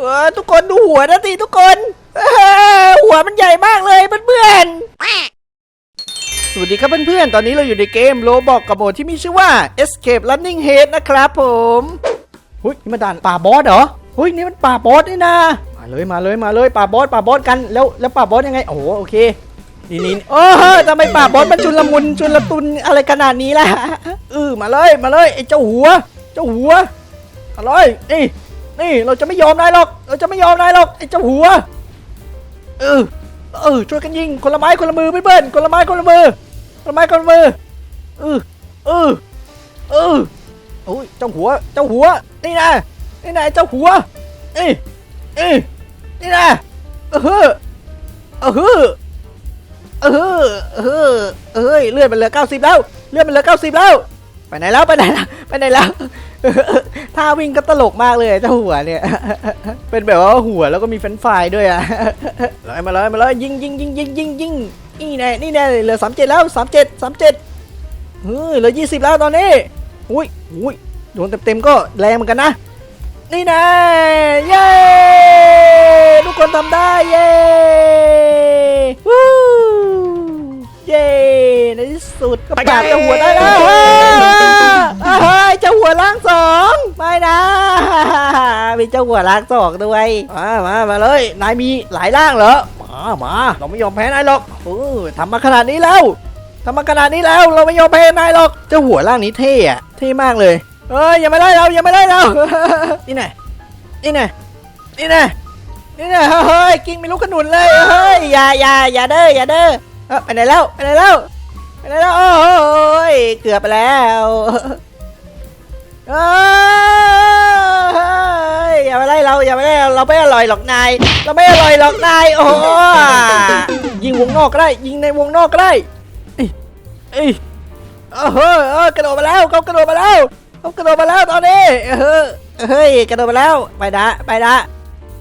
เออทุกคนดูหัวนะทีทุกคนเออหัวมันใหญ่มากเลยเพื่อนๆสวัสดีครับเพื่อนๆ ตอนนี้เราอยู่ในเกมโลบอกกับโหมดที่มีชื่อว่า Escape Running Head นะครับผมหุ้ยนี่มันด่านป่าบอสเหรอหุ้ยนี่มันป่าบอสนี่นะมาเลยมาเลยมาเลยป่าบอสป่าบอสกันแล้วแล้วป่าบอสยังไงโอ้โหโอเคนี่นี่โอ้โหทำไมป่าบอสมันชุนละมุนชุนละตุนอะไรขนาดนี้ล่ะเออมาเลยมาเลยไอ้เจ้าหัว เจ้าหัวมาเลยนี่ นี่เราจะไม่ยอมนายหรอก เราจะไม่ยอมนายหรอกไอ้เจ้าหัว เออ เออช่วยกันยิงคนละไม้คนละมือเพื่อนๆคนละไม้คนละมือคนละไม้คนละมือ เออ เออ เออโอ้ยเจ้าหัว เจ้าหัว นี่นะนี่นะเจ้าหัวเอ้ยเอ้ยนี่นะเออเออเออเออเออเอ้ยเลือดมันเหลือ90แล้ว เลือดมันเหลือ90แล้ว ไปไหนแล้ว ไปไหนแล้ว ไปไหนแล้ว ท่าวิ่งก็ตลกมากเลยเจ้าหัวเนี่ย เป็นแบบว่าหัวแล้วก็มีเฟนช์ฟด้วยอะเลยมาเลยมาเลยยิงยิงยิงยิงยิงยิงนี่แน่นี่แน่เหลือสามเจ็ดแล้วสามเจ็ดสามเจ็ดเฮ้ยเหลือยี่สิบแล้วตอนนี้อุ้ยอุ้ยโดนเต็มๆก็แรงเหมือนกันนะ นี่แน่เย้ทุกคนทำได้เย้วู้เย้ในที่สุดก็ปาบเจ้าหัวได้แล้ว วล่างสองไม่นะ มีเจ้าหัวล่างสองด้วย มา มา มาเลย นายมีหลายร่างเหรอ มา มา เราไม่ยอมแพ้นายหรอกเออทำมาขนาดนี้แล้วทำมาขนาดนี้แล้ว เราไม่ยอมแพ้นายหรอก เจ้าหัวล่างนี้เท่อะเท่มากเลย เอ้ยอย่ามาไล่เราอย่ามาไล่เรานี่ไงนี่ไงนี่ไงนี่ไงเฮ้ยกิ้งไม่รู้ขนุนเลยเฮ้ยอย่าอย่าอย่าเด้ออย่าเด้อเอ้าไปไหนแล้วไปไหนแล้วไปไหนแล้วโอ้ยเกือบไปแล้ว เอ้ยอย่ามาไล่เราอย่ามาไล่เราเราไม่อร่อยหรอกนาย เราไม่อร่อยหรอกนายโอ้ยิงวงนอกก็ได้ ยิงในวงนอกก็ได้เอ้ยเอ้ยเออเฮ้ยเออกระโดดมาแล้วเขากระโดดมาแล้วเขากระโดดมาแล้วตอนนี้เออเฮ้ยกระโดดมาแล้วไปนะไปนะ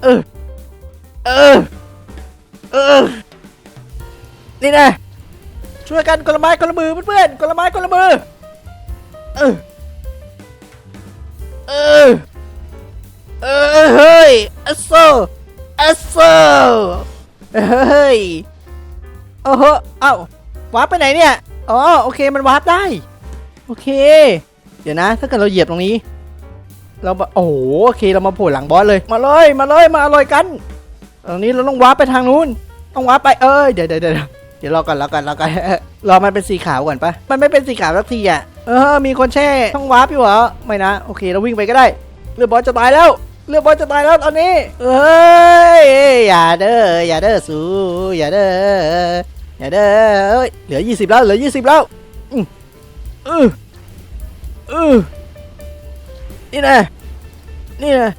เออเออเออนี่นะช่วยกันคนละไม้คนละมือเพื่อนๆคนละไม้คนละมือเออ เออ เออเฮ้ยอัสโซอัสโซเฮ้ยโอ้โหเอ้าวาร์ปไปไหนเนี่ย อ๋อ โอเค มันวาร์ปได้ โอเค เดี๋ยวนะ ถ้าเกิดเราเหยียบตรงนี้ เราแบบโอ้โห โอเค เรามาโผล่หลังบอสเลย มาเลย มาเลย มาอร่อยกัน ตรงนี้เราต้องวาร์ปไปทางนู้น ต้องวาร์ปไป เอ้ย เดี๋ยวเดี๋ยวเดี๋ยวเดี๋ยวรอก่อนรอก่อนรอก่อนรอมันเป็นสีขาวก่อนปะมันไม่เป็นสีขาวสักทีอะ เออ มีคนแช่ต้องวาร์ปอยู่เหรอ ไม่นะ โอเค เราวิ่งไปก็ได้ เรือบอสจะตายแล้ว เรือบอสจะตายแล้วตอนนี้ เอ้ย อย่าเด้อ อย่าเด้อสู้อย่าเด้อ อย่าเด้อเอ้ยเหลือ 20 แล้ว เหลือ 20 แล้ว อืออืออือนี่นะนี่นะ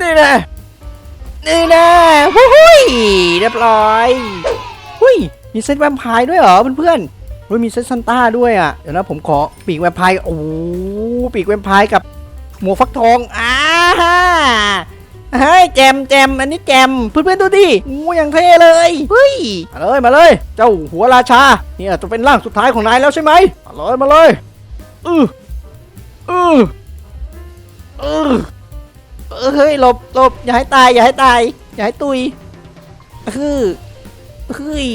นี่นะนี่น่วุ้ยเรียบร้อย หุยมีเซตแวมพร์ด้วยเหรอเพื่อนๆ ฮ้ยมีเซซันต้าด้วยอะ เดี๋ยวนะผมขอปีกแวมไพร์โอ้โหปีกแวมไพร์กับหมวกฟักทองอ่าเฮ้ยแจมแจมอันนี้แจมเพื่อนๆดูดิงูอย่างเท่เลยเฮ้ยมาเลยมาเลย เจ้าหัวราชาเนี่ยจะเป็นร่างสุดท้ายของนายแล้วใช่ไหมมาเลยมาเลยอืออืออือเออเฮ้ยหลบหลบอย่าให้ตายอย่าให้ตายอย่าให้ตุยคือเฮ้ย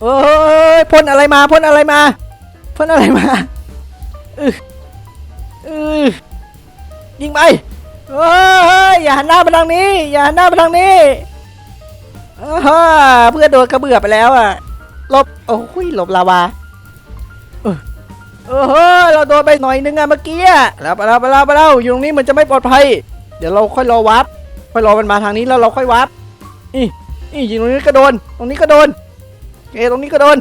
เอ้ยพ่นอะไรมาพ่นอะไรมาพ่นอะไรมาเออเออยิงไปเอ้ยอย่าหันหน้ามาทางนี้ อย่าหันหน้ามาทางนี้เออเพื่อนโดนกระเบื่อไปแล้วอะหลบโอ้ยหลบลาวาเออเออเฮ้ยเราโดนไปหน่อยนึงอะเมื่อกี้อะแล้วไปแล้วไปแล้วไปแล้วอยู่ตรงนี้มันจะไม่ปลอดภัย เดี๋ยวเราค่อยรอวับค่อยรอมันมาทางนี้แล้วเราค่อยวับนี่นี่ยิงตรงนี้ก็โดน ตรงนี้ก็โดน โอเคตรงนี้ก็โดน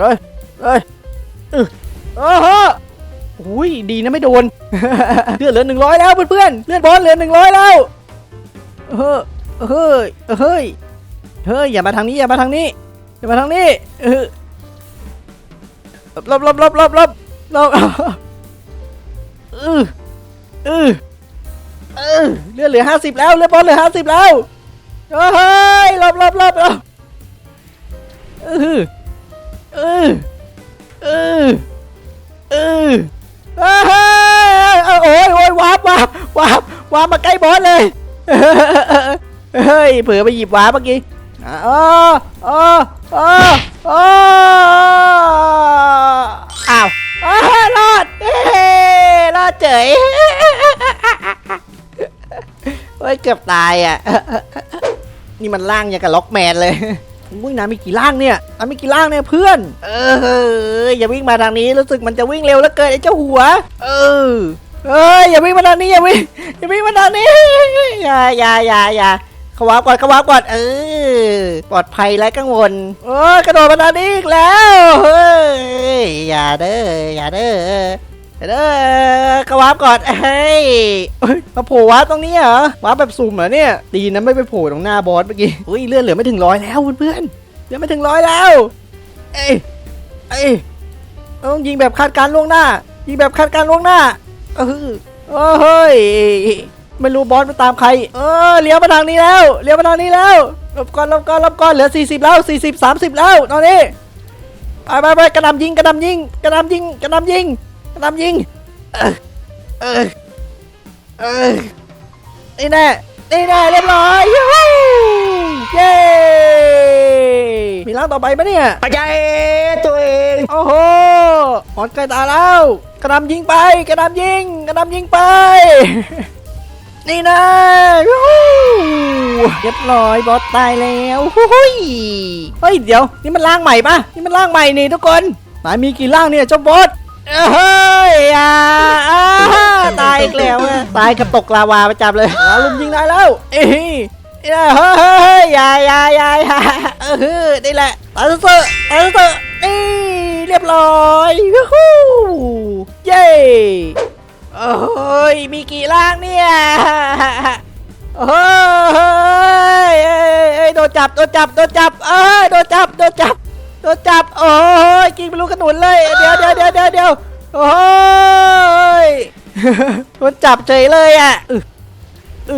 เลยเลยเออเอฮะอุ้ยดีนะไม่โดนเลือดเหลือหนึ่งร้อยแล้วเพื่อนๆเลือดบอลเหลือหนึ่งร้อยแล้วเออเฮ้ยเฮ้ยเฮ้ยอย่ามาทางนี้อย่ามาทางนี้อย่ามาทางนี้เออลบลบลบลบลบลบเออเออเออเลือดเหลือห้าสิบแล้วเลือดบอลเหลือห้าสิบแล้วเฮ้ยหลบหลบหลบลบ ออเออเออเออเฮ้ยโอ้ยโอ้ยวาบวาบวาบวาบมาใกล้บอลเลยเฮ้ยเผลอไปหยิบว้าเมื่อกี้อ๋ออ๋ออ๋ออ๋ออ้าวอ้ารอดเอ้รอดเฉยเฮ้ยเกือบตายอะ นี่มันล่างอย่างกับล็อกแมนเลย วิ่งน้ำมีกี่ล่างเนี่ยน้ำมีกี่ล่างเนี่ยเพื่อน เอออย่าวิ่งมาทางนี้รู้สึกมันจะวิ่งเร็วแล้วเกินไอ้เจ้าหัว เออเอ้ยอย่าวิ่งมาทางนี้อย่าวิ่งอย่าวิ่งมาทางนี้อย่าอย่าอย่าอย่าขวาก่อนขวาก่อนเออปลอดภัยไร้กังวลโอ้กระโดดมาทางนี้อีกแล้วเฮ้ยอย่าเด้ออย่าเด้อ เด้อเขาวาก่อนเฮ้ยมาโผล่วาตรงนี้เหรอวาแบบสุ่มเหรอเนี่ยดีนะไม่ไปโผล่ตรงหน้าบอสเมื่อกี้อุ้ยเลื่อนเหลือไม่ถึงร้อยแล้วเพื่อนๆเหลือไม่ถึงร้อยแล้ว เอ้ยเอ้ยต้องยิงแบบคาดการล่วงหน้า ยิงแบบคาดการล่วงหน้าเออเอเฮ้ยไม่รู้บอสมันตามใคร เออเลี้ยวมาทางนี้แล้วเลี้ยวมาทางนี้แล้วหลบก่อนหลบก่อนหลบก่อนเหลือ 40 แล้ว 40 30 แล้วตอนนี้ไปไปไปกระนำยิงกระนำยิงกระนำยิงกระนำยิง นำยิง เออ เออ เออ นี่แน่ นี่แน่เรียบร้อยยูฮูเย้ มีร่างต่อไปปะเนี่ยปัจจัยตัวเอง โอ้โหหอนไก่ตายแล้ว กระหนำยิงไป กระหนำยิง กระหนำยิงไป นี่นะยูฮูเรียบร้อยบอสตายแล้วฮู้ยเฮ้ย เดี๋ยว นี่มันร่างใหม่ปะนี่มันร่างใหม่นี่ทุกคนนายมีกี่ร่างเนี่ยเจ้าบอส เฮ้ยอ่าอ่าตายอีกแล้วอะตายกับตกลาวาประจำเลยเอาลุมยิงได้แล้วเอ้ยเฮ้ยเฮ้ยอย่าอย่าอย่าอย่าเออนี่แหละตายเถอะตายเถอะนี่เรียบร้อยยูฮูเย้โอ้ยมีกี่ร่างเนี่ยโอ้ยเอ้ยเอ้ยโดนจับโดนจับโดนจับเอ้ยโดนจับโดนจับโดนจับโอ้ย กินไม่รู้กระหนุนเลยเดี๋ยวเดี๋ยวเดี๋ยวเดี๋ยวเดี๋ยวโอ้ยโดนจับเฉยเลยอะอึอึ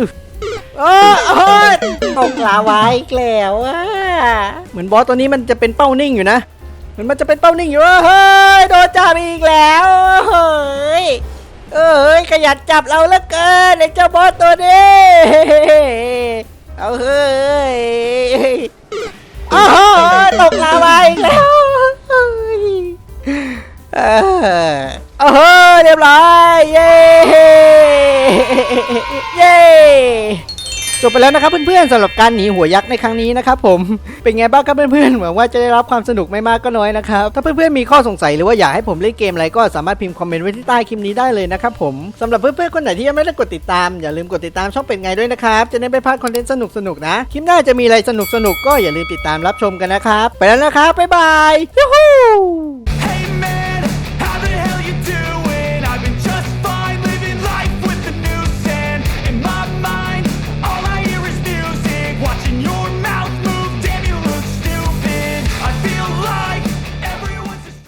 โอ้ยโอ้ยตกลาวาอีกแล้วอะเหมือนบอสตัวนี้มันจะเป็นเป้านิ่งอยู่นะเหมือนมันจะเป็นเป้านิ่งอยู่อะเฮ้ยโดนจับอีกแล้วเฮ้ยเอ้ยขยันจับเราเหลือเกินไอ้เจ้าบอสตัวนี้เอาเฮ้ยโอ้โหตกลาวาอีกแล้ว เออโอ้โหเรียบร้อยเย้เย้จบไปแล้วนะครับเพื่อนๆสำหรับการหนีหัวยักษ์ในครั้งนี้นะครับผมเป็นไงบ้างครับเพื่อนๆหวังว่าจะได้รับความสนุกไม่มากก็น้อยนะครับถ้าเพื่อนๆมีข้อสงสัยหรือว่าอยากให้ผมเล่นเกมอะไรก็สามารถพิมพ์คอมเมนต์ไว้ที่ใต้คลิปนี้ได้เลยนะครับผมสำหรับเพื่อนๆคนไหนที่ยังไม่ได้กดติดตามอย่าลืมกดติดตามช่องเป็นไงด้วยนะครับจะได้ไม่พลาดคอนเทนต์สนุกๆนะคลิปหน้าจะมีอะไรสนุกๆก็อย่าลืมติดตามรับชมกันนะครับไปแล้วนะครับบ๊ายบายยูฮู